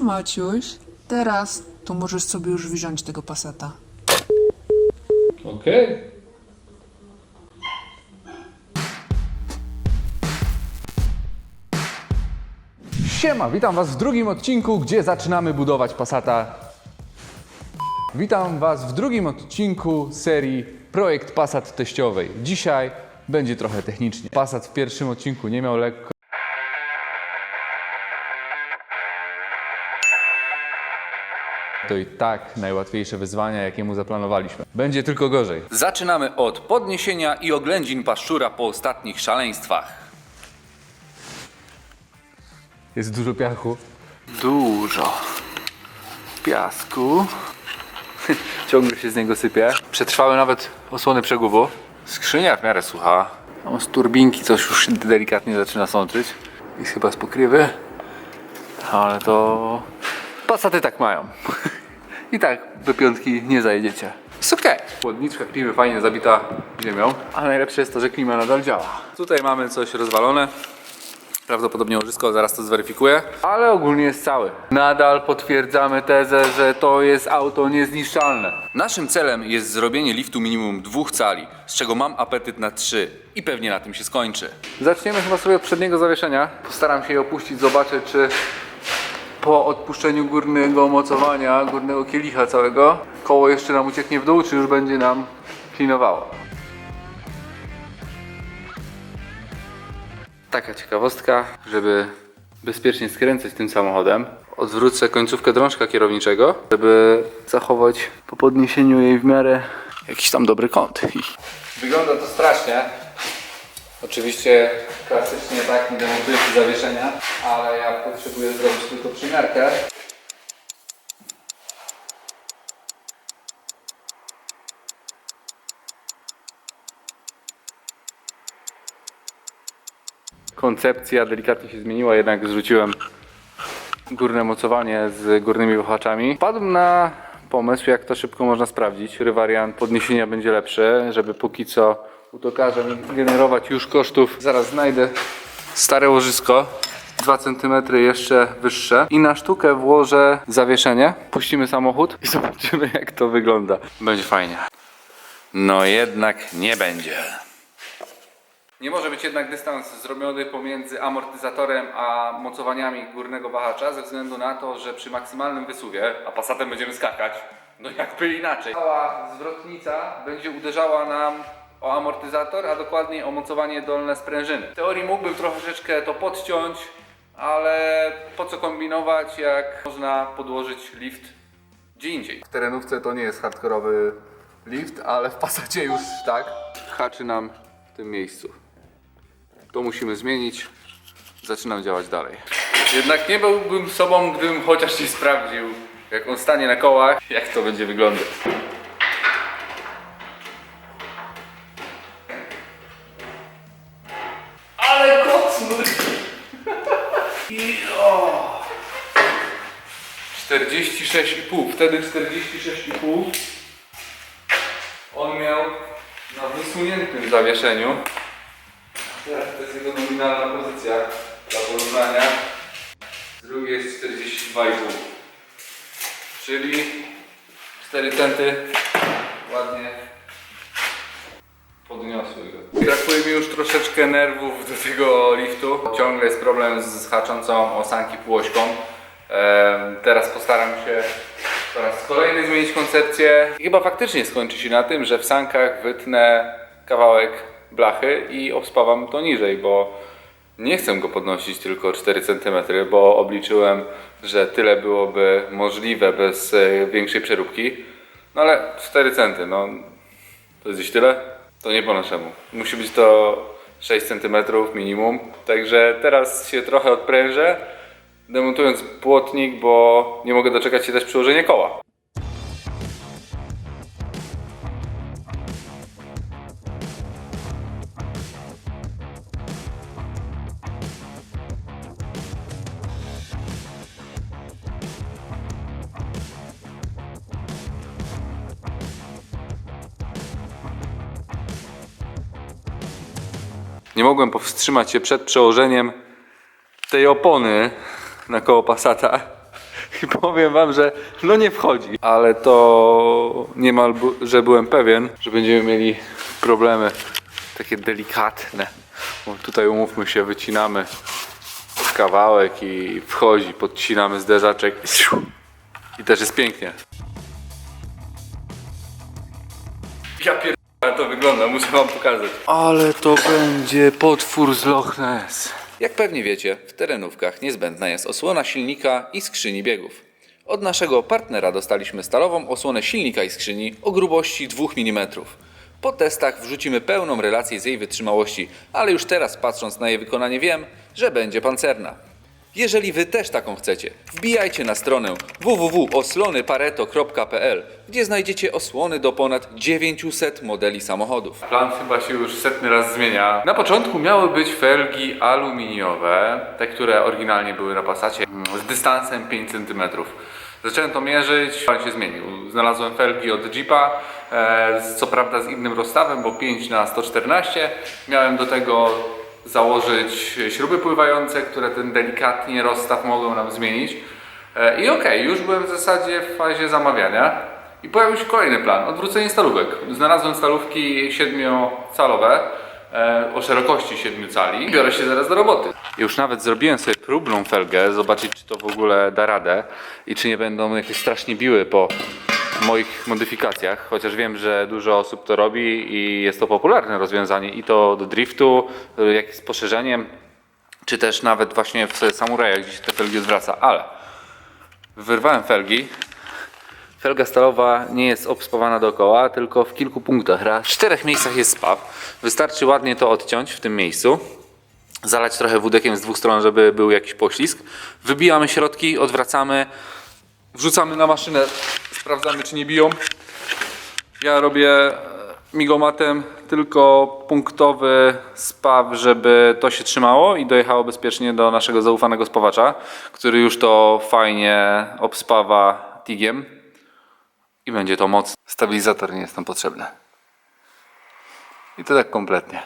Maciuś. Teraz to możesz sobie już wziąć tego pasata. Okej. Siema, witam Was w drugim odcinku, gdzie zaczynamy budować Passata. Witam Was w drugim odcinku serii Projekt Passat teściowej. Dzisiaj będzie trochę technicznie. Passat w pierwszym odcinku nie miał lekko. To i tak najłatwiejsze wyzwania, jakie mu zaplanowaliśmy. Będzie tylko gorzej. Zaczynamy od podniesienia i oględzin paszczura po ostatnich szaleństwach. Jest dużo piachu. Dużo piasku. Ciągle się z niego sypie. Przetrwały nawet osłony przegubu. Skrzynia w miarę sucha. Tam z turbinki coś już delikatnie zaczyna sączyć. I chyba z pokrywy. Ale to... Pasaty tak mają. I tak do piątki nie zajedziecie. Jest okej. Chłodniczka klimy fajnie zabita ziemią. A najlepsze jest to, że klima nadal działa. Tutaj mamy coś rozwalone. Prawdopodobnie łożysko, zaraz to zweryfikuję. Ale ogólnie jest cały. Nadal potwierdzamy tezę, że to jest auto niezniszczalne. Naszym celem jest zrobienie liftu minimum dwóch cali, z czego mam apetyt na trzy. I pewnie na tym się skończy. Zaczniemy chyba sobie od przedniego zawieszenia. Postaram się je opuścić, zobaczę czy po odpuszczeniu górnego mocowania, górnego kielicha całego, koło jeszcze nam ucieknie w dół, czy już będzie nam klinowało. Taka ciekawostka, żeby bezpiecznie skręcać tym samochodem. Odwrócę końcówkę drążka kierowniczego, żeby zachować po podniesieniu jej w miarę jakiś tam dobry kąt. Wygląda to strasznie. Oczywiście klasycznie tak nie demontuję się zawieszenia, ale ja potrzebuję zrobić tylko przymiarkę. koncepcja delikatnie się zmieniła, jednak zrzuciłem górne mocowanie z górnymi wahaczami. Padłem na pomysł, jak to szybko można sprawdzić. Rywariant podniesienia będzie lepszy, żeby póki co utokarzem generować już kosztów. Zaraz znajdę stare łożysko. 2 cm jeszcze wyższe i na sztukę włożę zawieszenie. Puścimy samochód i zobaczymy jak to wygląda. Będzie fajnie. No jednak nie będzie. Nie może być jednak dystans zrobiony pomiędzy amortyzatorem a mocowaniami górnego wahacza ze względu na to, że przy maksymalnym wysuwie, a Passatem będziemy skakać, no jakby inaczej. Cała zwrotnica będzie uderzała nam o amortyzator, a dokładniej o mocowanie dolne sprężyny. W teorii mógłbym troszeczkę to podciąć, ale po co kombinować, jak można podłożyć lift gdzie indziej. W terenówce to nie jest hardkorowy lift, ale w Passacie już tak. Haczy nam w tym miejscu. To musimy zmienić. Zaczynam działać dalej. Jednak nie byłbym sobą, gdybym chociaż nie sprawdził, jak on stanie na kołach, jak to będzie wyglądać. Ale kocnur! I o! 46,5. Wtedy 46,5 on miał na wysuniętym zawieszeniu. Teraz to jest jego nominalna pozycja dla porównania. Drugie jest 42,5. Czyli 4 centy ładnie podniosły go. Brakuje mi już troszeczkę nerwów do tego liftu. Ciągle jest problem z haczącą o. Em, Teraz postaram się po raz kolejny zmienić koncepcję. I chyba faktycznie skończy się na tym, że w sankach wytnę kawałek blachy i obspawam to niżej, bo nie chcę go podnosić tylko 4 cm, bo obliczyłem, że tyle byłoby możliwe bez e, większej przeróbki. No ale 4 cm, no to jest gdzieś tyle? To nie po naszemu. Musi być to 6 cm minimum. Także teraz się trochę odprężę, demontując płotnik, bo nie mogę doczekać się też przyłożenia koła. Nie mogłem powstrzymać się przed przełożeniem tej opony na koło Passata i powiem wam, że no nie wchodzi. Ale to niemal, że byłem pewien, że będziemy mieli problemy takie delikatne. Bo tutaj umówmy się, wycinamy kawałek i wchodzi, podcinamy zderzaczek i też jest pięknie. Ja pier... To wygląda, muszę wam pokazać. Ale to będzie potwór z Loch Ness. Jak pewnie wiecie, w terenówkach niezbędna jest osłona silnika i skrzyni biegów. Od naszego partnera dostaliśmy stalową osłonę silnika i skrzyni o grubości 2 mm. Po testach wrzucimy pełną relację z jej wytrzymałości, ale już teraz patrząc na jej wykonanie wiem, że będzie pancerna. Jeżeli Wy też taką chcecie, wbijajcie na stronę www.oslonypareto.pl, gdzie znajdziecie osłony do ponad 900 modeli samochodów. Plan chyba się już setny raz zmienia. Na początku miały być felgi aluminiowe, te, które oryginalnie były na Passacie, mm, z dystansem 5 cm. Zacząłem to mierzyć, plan się zmienił. Znalazłem felgi od Jeepa, e, co prawda z innym rozstawem, bo 5 na 114. Miałem do tego założyć śruby pływające, które ten delikatnie rozstaw mogą nam zmienić. E, I okej, już byłem w zasadzie w fazie zamawiania. I pojawił się kolejny plan, odwrócenie stalówek. Znalazłem stalówki siedmiocalowe e, o szerokości 7 cali i biorę się zaraz do roboty. Już nawet zrobiłem sobie próbną felgę, zobaczyć czy to w ogóle da radę i czy nie będą jakieś strasznie biły po moich modyfikacjach, chociaż wiem, że dużo osób to robi i jest to popularne rozwiązanie i to do driftu, y, jak z poszerzeniem, czy też nawet właśnie w samurajach, gdzie się te felgi odwraca, ale wyrwałem felgi, Felga stalowa nie jest obspawana dookoła, tylko w kilku punktach. Raz. W czterech miejscach jest spaw. Wystarczy ładnie to odciąć w tym miejscu. Zalać trochę wódekiem z dwóch stron, żeby był jakiś poślizg. Wybijamy środki, odwracamy, wrzucamy na maszynę, sprawdzamy czy nie biją. Ja robię e, migomatem tylko punktowy spaw, żeby to się trzymało i dojechało bezpiecznie do naszego zaufanego spawacza, który już to fajnie obspawa tigiem i będzie to moc. Stabilizator nie jest tam potrzebny. I to tak kompletnie.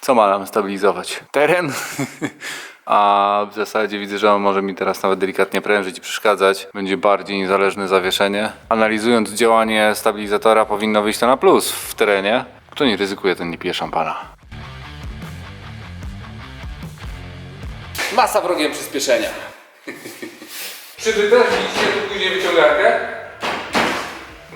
Co ma nam stabilizować? Teren? A w zasadzie widzę, że on może mi teraz nawet delikatnie prężyć i przeszkadzać. Będzie bardziej niezależne zawieszenie. Analizując działanie stabilizatora powinno wyjść to na plus w terenie. Kto nie ryzykuje, ten nie pije szampana. Masa wrogiem przyspieszenia. Czy wy też widzicie tu później wyciągarkę?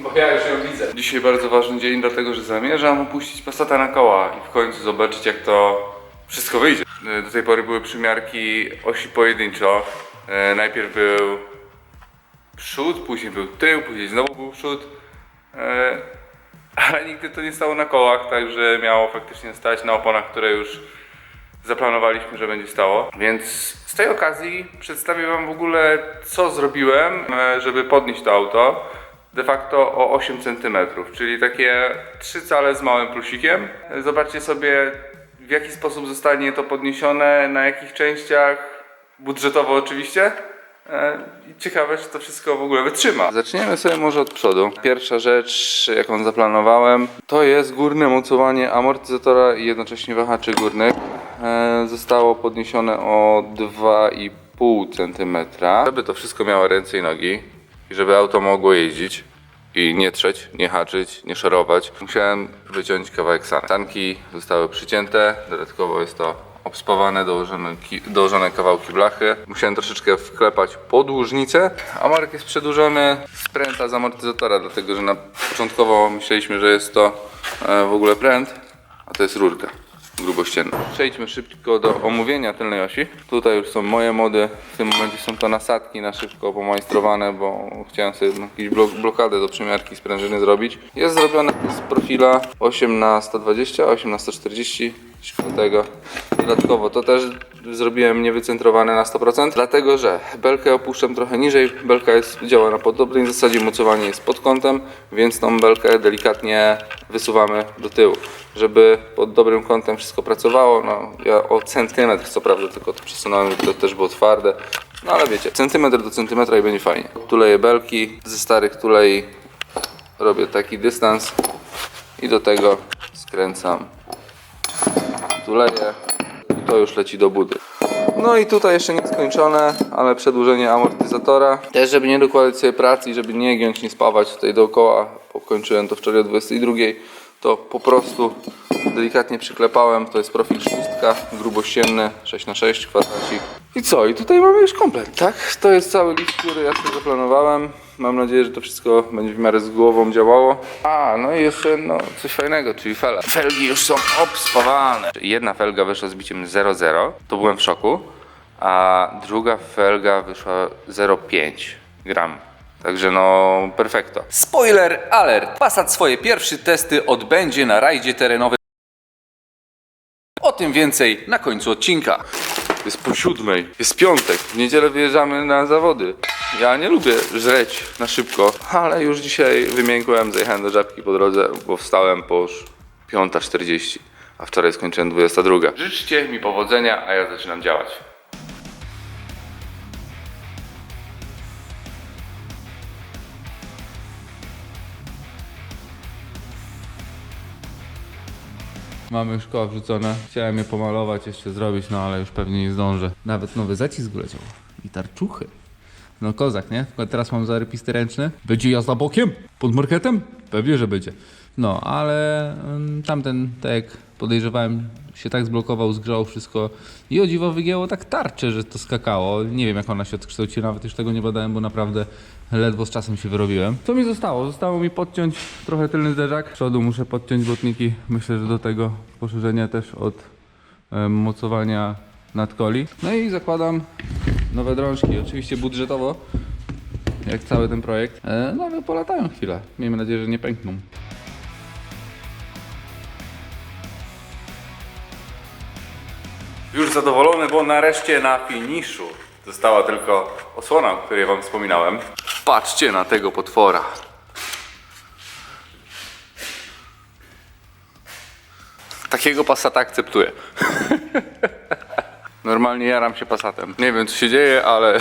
Bo ja już ją widzę. Dzisiaj bardzo ważny dzień, dlatego że zamierzam opuścić Passata na koła i w końcu zobaczyć jak to wszystko wyjdzie. E, Do tej pory były przymiarki osi pojedynczo. E, Najpierw był przód, później był tył, później znowu był przód. E, Ale nigdy to nie stało na kołach, także miało faktycznie stać na oponach, które już zaplanowaliśmy, że będzie stało. Więc z tej okazji przedstawię Wam w ogóle, co zrobiłem, żeby podnieść to auto. De facto o 8 cm, czyli takie 3 cale z małym plusikiem. Zobaczcie sobie, w jaki sposób zostanie to podniesione, na jakich częściach, budżetowo oczywiście. E, ciekawe, czy to wszystko w ogóle wytrzyma. Zaczniemy sobie może od przodu. Pierwsza rzecz, jaką zaplanowałem, to jest górne mocowanie amortyzatora i jednocześnie wahaczy górnych. E, Zostało podniesione o 2,5 cm. Żeby to wszystko miało ręce i nogi i żeby auto mogło jeździć i nie trzeć, nie haczyć, nie szorować, musiałem wyciąć kawałek sany. Sanki zostały przycięte, dodatkowo jest to obspawane, dołożone, dołożone kawałki blachy. Musiałem troszeczkę wklepać podłużnicę, a mark jest przedłużony z pręta z amortyzatora, dlatego że na początkowo myśleliśmy, że jest to e, w ogóle pręt, a to jest rurka grubościenna. Przejdźmy szybko do omówienia tylnej osi. Tutaj już są moje mody. W tym momencie są to nasadki na szybko pomajstrowane, bo chciałem sobie jakąś blok blokadę do przymiarki sprężyny zrobić. Jest zrobione z profila 8 na 120, 8 na 140 tego. Dodatkowo to też zrobiłem niewycentrowane na 100%, dlatego że belkę opuszczam trochę niżej. Belka jest, działa na podobnej zasadzie, mocowanie jest pod kątem, więc tą belkę delikatnie wysuwamy do tyłu, żeby pod dobrym kątem wszystko pracowało. No, ja o centymetr co prawda tylko to przesunąłem, to też było twarde. No ale wiecie, centymetr do centymetra i będzie fajnie. Tuleję belki, ze starych tulei robię taki dystans i do tego skręcam tuleję to już leci do budy. No i tutaj jeszcze nie skończone, ale przedłużenie amortyzatora. Też, żeby nie dokładać sobie pracy i żeby nie giąć, nie spawać tutaj dookoła. Pokończyłem to wczoraj o 22. To po prostu delikatnie przyklepałem. To jest profil szóstka, grubościenny, 6x6 kwadracik. I co? I tutaj mamy już komplet, tak? To jest cały list, który ja sobie zaplanowałem. Mam nadzieję, że to wszystko będzie w miarę z głową działało. A, no i jeszcze no, coś fajnego, czyli fela. Felgi już są obspawane. Jedna felga wyszła z biciem 0,0, to byłem w szoku, a druga felga wyszła 0,5 gram. Także no, perfekto. Spoiler alert! Passat swoje pierwsze testy odbędzie na rajdzie terenowym. O tym więcej na końcu odcinka. Jest po siódmej, jest piątek, w niedzielę wyjeżdżamy na zawody. Ja nie lubię żreć na szybko, ale już dzisiaj wymiękłem, zajechałem do żabki po drodze, bo wstałem po już 5.40, a wczoraj skończyłem 22. Życzcie mi powodzenia, a ja zaczynam działać. Mamy już koła wrzucone. Chciałem je pomalować, jeszcze zrobić, no ale już pewnie nie zdążę. Nawet nowy zacisk wleciał. I tarczuchy. No kozak, nie? Teraz mam zarypisty ręczny. Będzie jazda bokiem? Pod marketem? Pewnie, że będzie. No, ale ym, tamten, tak jak podejrzewałem, się tak zblokował, zgrzał wszystko i o dziwo wygięło tak tarczę, że to skakało. Nie wiem jak ona się odkształci, nawet już tego nie badałem, bo naprawdę ledwo z czasem się wyrobiłem. Co mi zostało? Zostało mi podciąć trochę tylny zderzak. Z przodu muszę podciąć błotniki. Myślę, że do tego poszerzenia też od mocowania nadkoli. No i zakładam nowe drążki, oczywiście budżetowo, jak cały ten projekt. E, no ale polatają chwilę. Miejmy nadzieję, że nie pękną. Zadowolony, bo nareszcie na finiszu została tylko osłona, o której wam wspominałem. Patrzcie na tego potwora. Takiego Passata akceptuję. Normalnie jaram się Passatem. Nie wiem co się dzieje, ale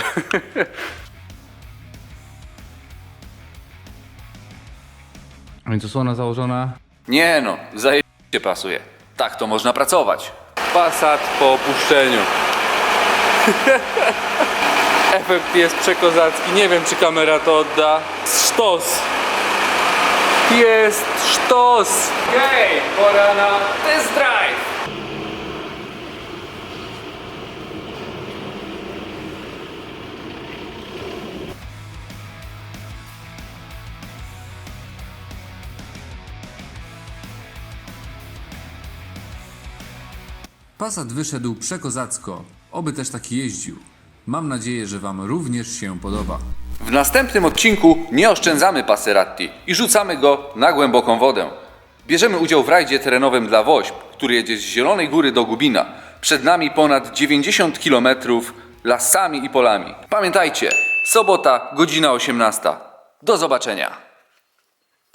A Więc osłona założona. Nie no, zajebiście pasuje. Tak to można pracować. Passat po opuszczeniu. Efekt jest przekozacki. Nie wiem, czy kamera to odda. Sztos! Jest sztos! Hej, pora na test drive! Passat wyszedł przekozacko, oby też taki jeździł. Mam nadzieję, że Wam również się podoba. W następnym odcinku nie oszczędzamy Passeratti i rzucamy go na głęboką wodę. Bierzemy udział w rajdzie terenowym dla Woźb, który jedzie z Zielonej Góry do Gubina. Przed nami ponad 90 km lasami i polami. Pamiętajcie, sobota, godzina 18. Do zobaczenia.